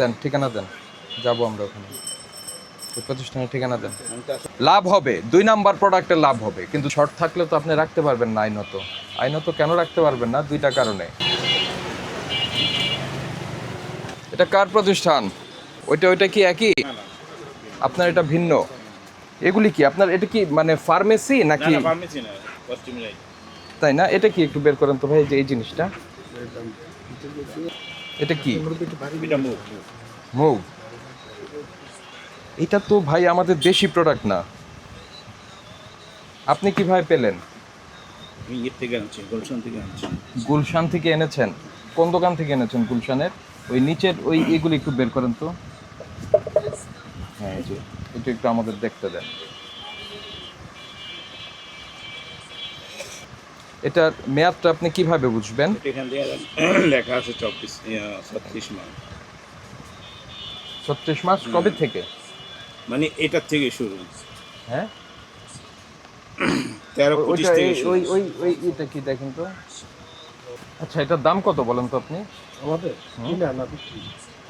দেন ঠিকানা দেন। যাব আমরা ওখানে। প্রতিষ্ঠানের ঠিকানা দেন। লাভ হবে দুই নাম্বার প্রোডাক্টের লাভ হবে। কিন্তু শর্ট থাকলে তো আপনি রাখতে পারবেন না আইনত। আইনত কেন রাখতে পারবেন না? দুইটা কারণে। এটা কার প্রতিষ্ঠান? ওইটা ওইটা কি একই? আপনার এটা ভিন্ন। এগুলি কি? আপনার এটা কি মানে ফার্মেসি নাকি? তাই না? এটা কি একটু বের করেন তো ভাই যে এই জিনিসটা। এটা কি? এটা এটা তো ভাই আমাদের দেশি প্রোডাক্ট না। আপনি কি ভাই পেলেন? গুলশান থেকে গুলশান থেকে এনেছেন? কোন দোকান থেকে এনেছেন গুলশানের? ওই নিচের ওই এগুলি একটু বের করেন তো। হ্যাঁ এই যে এটা একটু আমাদের দেখতে দেন। এটার মেয়াদটা আপনি কীভাবে বুঝবেন? লেখা আছে চব্বিশ ছত্রিশ মাস ছত্রিশ মাস কবে থেকে? মানে এটার থেকে শুরু হ্যাঁ? তেরো ওই- পঁচিশ থেকে ওই ওই ওই এটা কি দেখেন তো? আচ্ছা এটার দাম কত বলেন তো আপনি? আমাদের? না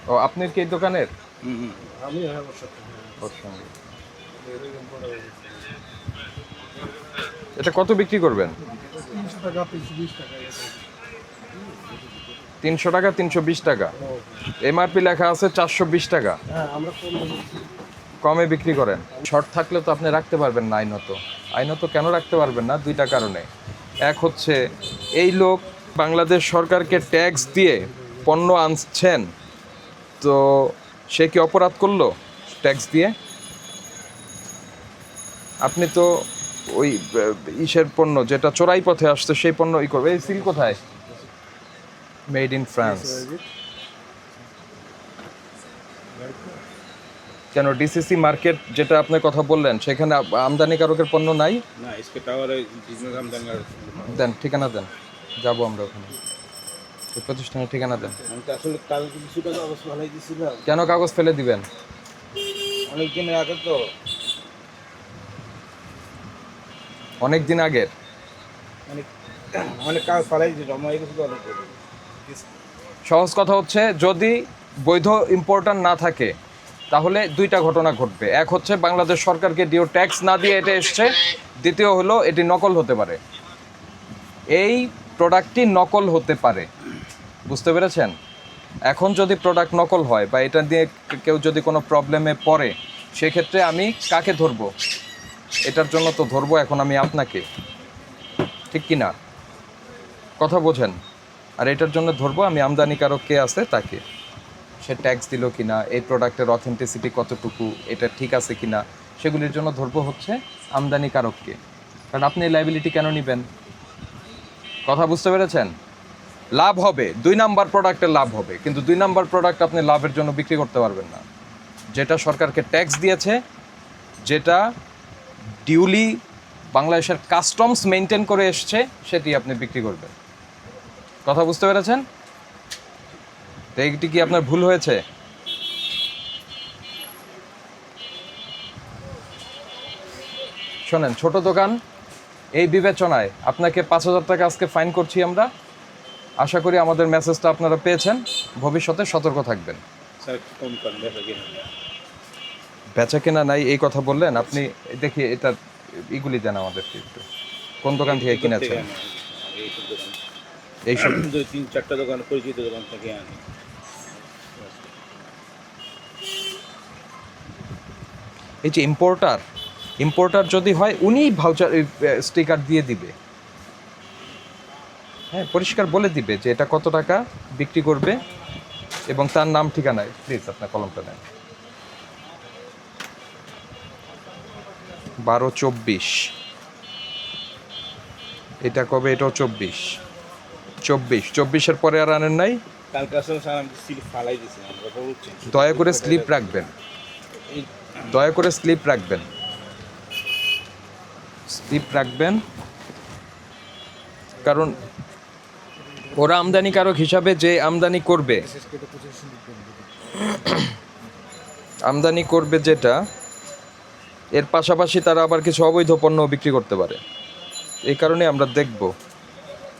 ও আপনি কি এই দোকানের? হুম, হুম। আমি হ্যাঁ। এটা কত বিক্রি করবেন? টাকা তিনশো বিশ টাকা তিনশো টাকা তিনশো বিশ টাকা। এমআরপি লেখা আছে চারশো বিশ টাকা। হ্যাঁ আমরা কমে বিক্রি করেন। শর্ট থাকলে তো আপনি রাখতে পারবেন না আইনত। আইনত কেন রাখতে পারবেন না? দুইটা কারণে। এক হচ্ছে এই লোক বাংলাদেশ সরকারকে ট্যাক্স দিয়ে পণ্য আনছেন। তো সে কি অপরাধ করল ট্যাক্স দিয়ে? আপনি তো ওই ইসের পণ্য যেটা চোরাই পথে আসছে সেই পণ্য ই করবে। এই সিল কোথায়? মেড ইন ফ্রান্স কেন? ডিসিসি মার্কেট যেটা আপনি কথা বললেন সেখানে আমদানিকারকের পণ্য নাই? দেন ঠিকানা দেন। যাব আমরা ওখানে। প্রতিষ্ঠানের ঠিকানা দেন। কেন কাগজ ফেলে দিবেন? অনেক দিনের আগে তো। অনেক দিন আগের। মানে অনেক কাজ ফালাই জমা হয়ে গেছে সহজ কথা হচ্ছে যদি বৈধ ইম্পোর্টার না থাকে তাহলে দুইটা ঘটনা ঘটবে। এক হচ্ছে বাংলাদেশ সরকারকে ডিও ট্যাক্স না দিয়ে এটা এসছে। দ্বিতীয় হলো এটি নকল হতে পারে। এই প্রোডাক্টটি নকল হতে পারে। বুঝতে পেরেছেন? এখন যদি প্রোডাক্ট নকল হয় বা এটা দিয়ে কেউ যদি কোনো প্রবলেমে পড়ে সেক্ষেত্রে আমি কাকে ধরবো? এটার জন্য তো ধরবো এখন আমি আপনাকে। ঠিক কি না কথা বোঝেন। আর এটার জন্য ধরবো আমি আমদানিকারক কে আছে তাকে। সে ট্যাক্স দিল কি না এই প্রোডাক্টের অথেন্টিসিটি কতটুকু, এটা ঠিক আছে কি না সেগুলির জন্য ধরবো হচ্ছে আমদানিকারককে কারণ আপনি লাইবিলিটি কেন নেবেন? কথা বুঝতে পেরেছেন? লাভ হবে। দুই নাম্বার প্রোডাক্টের লাভ হবে। কিন্তু দুই নাম্বার প্রোডাক্ট আপনি লাভের জন্য বিক্রি করতে পারবেন না। যেটা সরকারকে ট্যাক্স দিয়েছে, যেটা ডিউলি বাংলাদেশের কাস্টমস মেনটেন করে এসছে, সেটি আপনি বিক্রি করবেন। কথা বুঝতে পেরেছেন? তো এইটি কি আপনার ভুল হয়েছে? শোনেন, ছোট দোকান, এই বিবেচনায় আপনাকে পাঁচ হাজার টাকা আজকে ফাইন করছি আমরা। আশা করি আমাদের মেসেজটা আপনারা পেয়েছেন। ভবিষ্যতে সতর্ক থাকবেন। স্যার কম বেচা কেনা নাই এই কথা বললেন আপনি দেখি এটা ইগুলি দেন আমাদেরকে একটু। কোন দোকান থেকে কিনেছেন? এইসব। দুই তিন চারটা দোকান পরিচিত দোকান থেকে আনি। এই যে ইম্পোর্টার ইম্পোর্টার যদি হয় উনিই ভাউচার স্টিকার দিয়ে দিবে। হ্যাঁ পরিষ্কার বলে দিবে যে এটা কত টাকা বিক্রি করবে এবং তার নাম ঠিকানায় প্লিজ আপনার কলমটা নেন। বারো চব্বিশ। এটা কবে? এটাও চব্বিশ। চব্বিশ। চব্বিশের পরে আর আনেন নাই? দয়া করে স্লিপ রাখবেন। দয়া করে স্লিপ রাখবেন। স্লিপ রাখবেন। কারণ ওরা আমদানিকারক হিসাবে যে আমদানি করবে আমদানি করবে যেটা এর পাশাপাশি তারা আবার কিছু অবৈধ পণ্য বিক্রি করতে পারে। এই কারণে আমরা দেখব।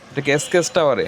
এটা কি এসকেস টাওয়ারে